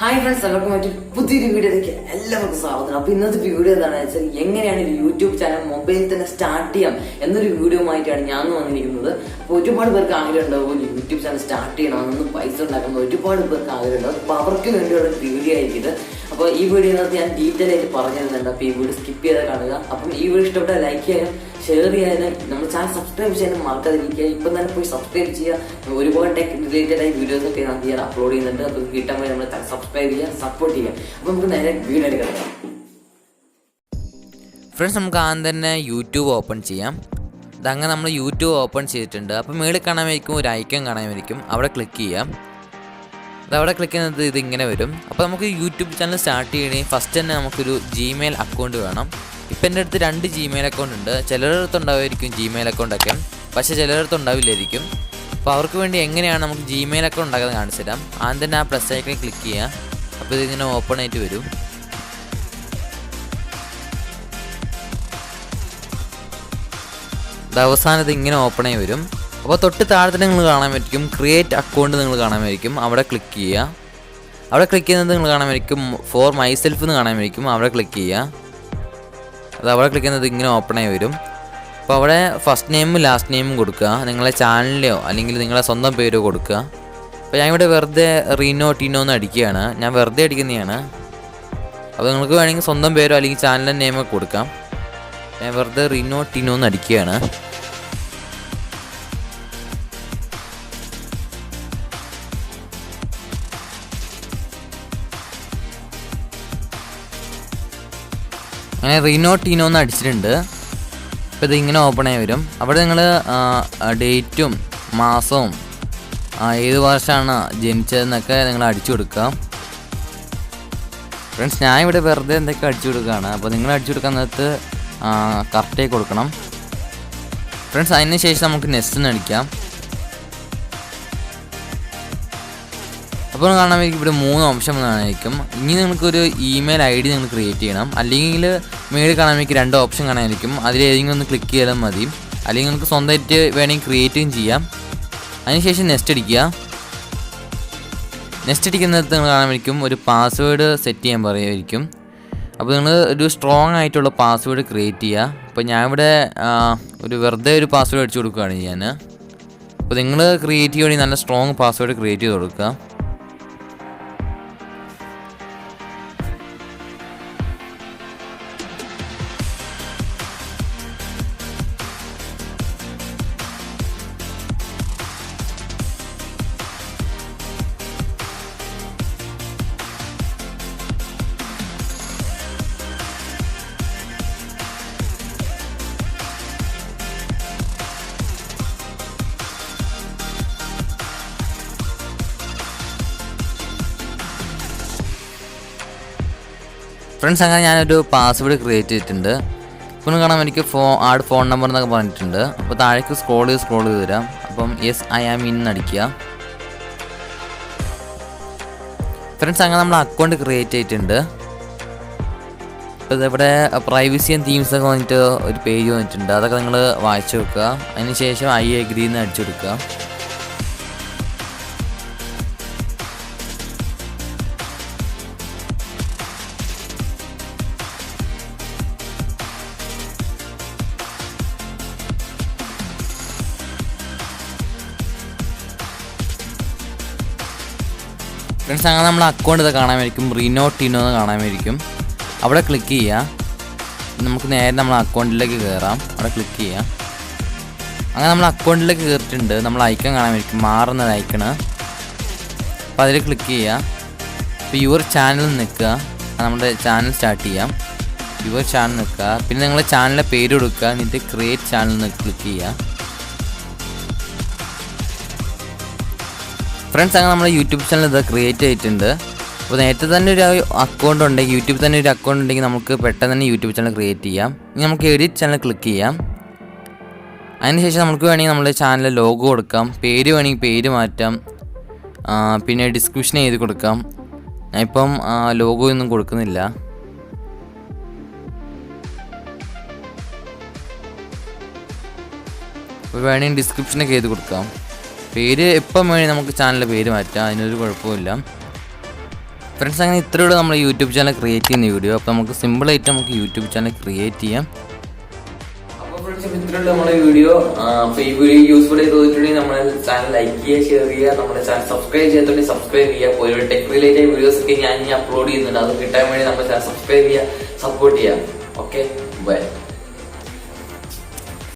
Hi friends എല്ലാവർക്കും മറ്റൊരു പുതിയൊരു വീഡിയോയിലേക്ക് എല്ലാവർക്കും സ്വാഗതം. അപ്പൊ ഇന്നത്തെ വീഡിയോ എന്താണെന്ന് വെച്ചാൽ എങ്ങനെയാണ് ഒരു യൂട്യൂബ് ചാനൽ മൊബൈലിൽ തന്നെ സ്റ്റാർട്ട് ചെയ്യാം എന്നൊരു വീഡിയോ ആയിട്ടാണ് ഞാൻ വന്നിരിക്കുന്നത്. അപ്പൊ ഒരുപാട് പേർക്ക് ആഗ്രഹം ഉണ്ടാവും യൂട്യൂബ് ചാനൽ സ്റ്റാർട്ട് ചെയ്യണം അതൊന്ന് പൈസ ഉണ്ടാക്കുന്ന ഒരുപാട് പേർക്ക് ആഗ്രഹം ഉണ്ടാവും. അപ്പൊ അവർക്ക് വേണ്ടിയുള്ള വീഡിയോ ആയിരിക്കും അപ്പോൾ ഈ വീഡിയോ ഞാൻ ഡീറ്റെയിൽ ആയിട്ട് പറഞ്ഞു തരുന്നുണ്ട് അപ്പോൾ ഈ വീഡിയോ സ്കിപ്പ് ചെയ്ത് കാണുക. അപ്പം ഈ വീഡിയോ ഇഷ്ടപ്പെട്ട ലൈക്ക് ചെയ്യാനും ഷെയർ ചെയ്യാനും നമ്മുടെ ചാനൽ സബ്സ്ക്രൈബ് ചെയ്യാനും മറക്കാതിരിക്കുക. ഇപ്പം തന്നെ പോയി സബ്സ്ക്രൈബ് ചെയ്യുക. ഒരുപാട് ടെക് റിലേറ്റഡ് ആയി വീഡിയോസ് ഒക്കെ ഞാൻ ചെയ്യാൻ അപ്ലോഡ് ചെയ്യുന്നുണ്ട്. അപ്പോൾ കിട്ടാൻ വേണ്ടി നമ്മൾ സബ്സ്ക്രൈബ് ചെയ്യുക സപ്പോർട്ട് ചെയ്യുക. അപ്പോൾ നമുക്ക് നേരെ വീഡിയോ എടുക്കാം ഫ്രണ്ട്സ് നമുക്ക് ആദ്യം തന്നെ യൂട്യൂബ് ഓപ്പൺ ചെയ്യാം. അതങ്ങനെ നമ്മൾ യൂട്യൂബ് ഓപ്പൺ ചെയ്തിട്ടുണ്ട്. അപ്പോൾ മേളിൽ കാണാമായിരിക്കും ഒരു ഐക്കൺ കാണാമായിരിക്കും അവിടെ ക്ലിക്ക് ചെയ്യാം. അത് അവിടെ ക്ലിക്ക് ചെയ്യുന്നത് ഇതിങ്ങനെ വരും. അപ്പോൾ നമുക്ക് യൂട്യൂബ് ചാനൽ സ്റ്റാർട്ട് ചെയ്യണമെങ്കിൽ ഫസ്റ്റ് തന്നെ നമുക്കൊരു ജിമെയിൽ അക്കൗണ്ട് വേണം. ഇപ്പം എന്റെ അടുത്ത് രണ്ട് ജിമെയിൽ അക്കൗണ്ട് ഉണ്ട്. ചിലരടുത്ത് ഉണ്ടാവുമായിരിക്കും ജിമെയിൽ അക്കൗണ്ടൊക്കെ പക്ഷെ ചിലരടുത്ത് ഉണ്ടാവില്ലായിരിക്കും. അപ്പോൾ അവർക്ക് വേണ്ടി എങ്ങനെയാണ് നമുക്ക് ജിമെയിൽ അക്കൗണ്ട് ഉണ്ടാക്കുന്നത് കാണിച്ചു തരാം. ആദ്യം തന്നെ ആ പ്ലസ് ഐക്കണിൽ ക്ലിക്ക് ചെയ്യുക. അപ്പോൾ ഇതിങ്ങനെ ഓപ്പൺ ആയിട്ട് വരും. ഇത് അവസാനത്ത് ഇങ്ങനെ ഓപ്പൺ ആയി വരും. അപ്പോൾ തൊട്ട് താഴത്തെ നിങ്ങൾ കാണാൻ പറ്റും. ക്രിയേറ്റ് അക്കൗണ്ട് നിങ്ങൾ കാണാൻ പറ്റും. അവിടെ ക്ലിക്ക് ചെയ്യുക. അവിടെ ക്ലിക്ക് ചെയ്യുന്നത് നിങ്ങൾ കാണാൻ പറ്റും. ഫോർ മൈ സെൽഫ് എന്ന് കാണാൻ പറ്റും. അവിടെ ക്ലിക്ക് ചെയ്യുക. അത് അവിടെ ക്ലിക്ക് ചെയ്യുന്നത് ഇങ്ങനെ ഓപ്പൺ ആയി വരും. അപ്പോൾ അവിടെ ഫസ്റ്റ് നെയിമും ലാസ്റ്റ് നെയിമും കൊടുക്കുക. നിങ്ങളെ ചാനലിലെയോ അല്ലെങ്കിൽ നിങ്ങളെ സ്വന്തം പേരോ കൊടുക്കുക. അപ്പോൾ ഞാൻ ഇവിടെ വെറുതെ റീനോ ടീനോ എന്ന് അടിക്കുകയാണ്. ഞാൻ വെറുതെ അടിക്കുന്നതാണ്. അപ്പോൾ നിങ്ങൾക്ക് വേണമെങ്കിൽ സ്വന്തം പേരോ അല്ലെങ്കിൽ ചാനലിന്റെ നെയിമൊക്കെ കൊടുക്കാം. ഞാൻ വെറുതെ റീനോ ടീനോ എന്ന് അടിക്കുകയാണ്. അങ്ങനെ റീനോ ടീനോ എന്ന് അടിച്ചിട്ടുണ്ട്. അപ്പോൾ ഇതിങ്ങനെ ഓപ്പൺ ആയി വരും. അവിടെ നിങ്ങൾ ഡേറ്റും മാസവും ഏത് വർഷമാണ് ജനിച്ചതെന്നൊക്കെ നിങ്ങൾ അടിച്ചു കൊടുക്കുക. ഫ്രണ്ട്സ് ഞാൻ ഇവിടെ വെറുതെ എന്തൊക്കെ അടിച്ചു കൊടുക്കുകയാണ്. അപ്പോൾ നിങ്ങൾ അടിച്ചു കൊടുക്കാൻ നേരത്ത് കറക്റ്റായി കൊടുക്കണം. ഫ്രണ്ട്സ് അതിന് ശേഷം നമുക്ക് നെസ്റ്റ് എന്ന് അടിക്കാം. അപ്പോൾ കാണാൻ ഇവിടെ മൂന്ന് ഓപ്ഷൻ വന്നായിരിക്കും. ഇനി നിങ്ങൾക്കൊരു ഇമെയിൽ ഐ ഡി നിങ്ങൾ ക്രിയേറ്റ് ചെയ്യണം. അല്ലെങ്കിൽ മേളിൽ കാണാൻ എനിക്ക് രണ്ട് ഓപ്ഷൻ കാണാനായിരിക്കും. അതിലേതെങ്കിലും ഒന്ന് ക്ലിക്ക് ചെയ്താൽ മതി. അല്ലെങ്കിൽ നിങ്ങൾക്ക് സ്വന്തമായിട്ട് വേണമെങ്കിൽ ക്രിയേറ്റും ചെയ്യാം. അതിനുശേഷം നെക്സ്റ്റ് അടിക്കുക. നെക്സ്റ്റ് അടിക്കുന്നിടത്ത് നിങ്ങൾ കാണാമായിരിക്കും ഒരു പാസ്വേഡ് സെറ്റ് ചെയ്യാൻ പറയുമായിരിക്കും. അപ്പോൾ നിങ്ങൾ ഒരു സ്ട്രോങ് ആയിട്ടുള്ള പാസ്വേഡ് ക്രിയേറ്റ് ചെയ്യുക. അപ്പോൾ ഞാൻ ഇവിടെ ഒരു വെറുതെ ഒരു പാസ്വേഡ് അടിച്ചു കൊടുക്കുകയാണ് ഞാൻ അപ്പോൾ നിങ്ങൾ ക്രിയേറ്റ് ചെയ്യുകയാണെങ്കിൽ നല്ല സ്ട്രോങ് പാസ്വേഡ് ക്രിയേറ്റ് ചെയ്ത് കൊടുക്കുക. ഫ്രണ്ട്സ് അങ്ങനെ ഞാനൊരു പാസ്വേഡ് ക്രിയേറ്റ് ചെയ്തിട്ടുണ്ട്. ഇപ്പോൾ കാണാം എനിക്ക് ഫോ ആഡ് ഫോൺ നമ്പർ എന്നൊക്കെ പറഞ്ഞിട്ടുണ്ട്. അപ്പോൾ താഴേക്ക് സ്ക്രോൾ ചെയ്ത് സ്ക്രോൾ ചെയ്ത് തരാം. അപ്പം യെസ് ഐ ആം ഇൻ അടിക്കുക. ഫ്രണ്ട്സ് അങ്ങനെ നമ്മൾ അക്കൗണ്ട് ക്രിയേറ്റ് ചെയ്തിട്ടുണ്ട്. ഇപ്പോൾ ഇവിടെ പ്രൈവസി ആൻഡ് തീംസ് ഒക്കെ വന്നിട്ട് ഒരു പേജ് വന്നിട്ടുണ്ട്. അതൊക്കെ നിങ്ങൾ വായിച്ചു വെക്കുക. അതിന് ശേഷം ഐ എഗ്രി എന്ന് അടിച്ചു കൊടുക്കുക. ഫ്രണ്ട്സ് അങ്ങനെ നമ്മൾ അക്കൗണ്ട് ഇത് കാണാമായിരിക്കും. റീനോ ടീനോ എന്ന് കാണാമായിരിക്കും. അവിടെ ക്ലിക്ക് ചെയ്യുക നമുക്ക് നേരെ നമ്മൾ അക്കൗണ്ടിലേക്ക് കയറാം അവിടെ ക്ലിക്ക് ചെയ്യുക അങ്ങനെ നമ്മൾ അക്കൗണ്ടിലേക്ക് കയറിയിട്ടുണ്ട് നമ്മൾ ഐക്കൺ കാണാമായിരിക്കും. മാറുന്ന ഐക്കണ് അപ്പോൾ അതിൽ ക്ലിക്ക് ചെയ്യുക ഇപ്പോൾ യുവർ ചാനൽ നിൽക്കുക. നമ്മുടെ ചാനൽ സ്റ്റാർട്ട് ചെയ്യാം. യുവർ ചാനൽ നിൽക്കുക. പിന്നെ നിങ്ങളുടെ ചാനലിന്റെ പേര് കൊടുക്കുക. എന്നിട്ട് ക്രിയേറ്റ് ചാനൽ ക്ലിക്ക് ചെയ്യുക ഫ്രണ്ട്സ് അങ്ങനെ നമ്മുടെ യൂട്യൂബ് ചാനൽ ഇത് ക്രിയേറ്റ് ചെയ്തിട്ടുണ്ട്. അപ്പോൾ നേരത്തെ തന്നെ ഒരു അക്കൗണ്ട് ഉണ്ടെങ്കിൽ യൂട്യൂബിൽ തന്നെ ഒരു അക്കൗണ്ട് ഉണ്ടെങ്കിൽ നമുക്ക് പെട്ടെന്ന് തന്നെ യൂട്യൂബ് ചാനൽ ക്രിയേറ്റ് ചെയ്യാം. ഇനി നമുക്ക് എഡിറ്റ് ചാനൽ ക്ലിക്ക് ചെയ്യാം. അതിനുശേഷം നമുക്ക് വേണമെങ്കിൽ നമ്മുടെ ചാനലിൽ ലോഗോ കൊടുക്കാം. പേര് വേണമെങ്കിൽ പേര് മാറ്റാം. പിന്നെ ഡിസ്ക്രിപ്ഷൻ എഴുതി കൊടുക്കാം. ഞാൻ ഇപ്പം ലോഗോ ഒന്നും കൊടുക്കുന്നില്ല. വേണമെങ്കിൽ ഡിസ്ക്രിപ്ഷനൊക്കെ എഴുതി കൊടുക്കാം. പേര് എപ്പം വേണേൽ നമുക്ക് ചാനലിന്റെ പേര് മാറ്റാം അതിനൊരു കുഴപ്പമില്ല ഫ്രണ്ട്സ് അങ്ങനെ ഇത്രയുള്ള നമ്മൾ യൂട്യൂബ് ചാനൽ ക്രിയേറ്റ് ചെയ്യുന്ന വീഡിയോ അപ്പോൾ നമുക്ക് സിമ്പിളായിട്ട് നമുക്ക് യൂട്യൂബ് ചാനൽ ക്രിയേറ്റ് ചെയ്യാം. അപ്പോൾ ഫ്രണ്ട്സ് ഇത്രയുള്ള നമ്മുടെ വീഡിയോ അപ്പോൾ ഈ വീഡിയോ യൂസ്ഫുൾ ചെയ്ത് തോന്നിയിട്ടുണ്ടെങ്കിൽ നമ്മുടെ ചാനൽ ലൈക്ക് ചെയ്യുക ഷെയർ ചെയ്യുക നമ്മുടെ ചാനൽ സബ്സ്ക്രൈബ് ചെയ്യാത്തുണ്ടെങ്കിൽ സബ്സ്ക്രൈബ് ചെയ്യുക. പോലെ ടെക് റിലേറ്റഡ് വീഡിയോസ് ഒക്കെ ഞാൻ ഇനി അപ്ലോഡ് ചെയ്യുന്നുണ്ട്. അത് കിട്ടാൻ വേണ്ടി നമ്മുടെ ചാനൽ സബ്സ്ക്രൈബ് ചെയ്യുക സപ്പോർട്ട് ചെയ്യുക. Okay bye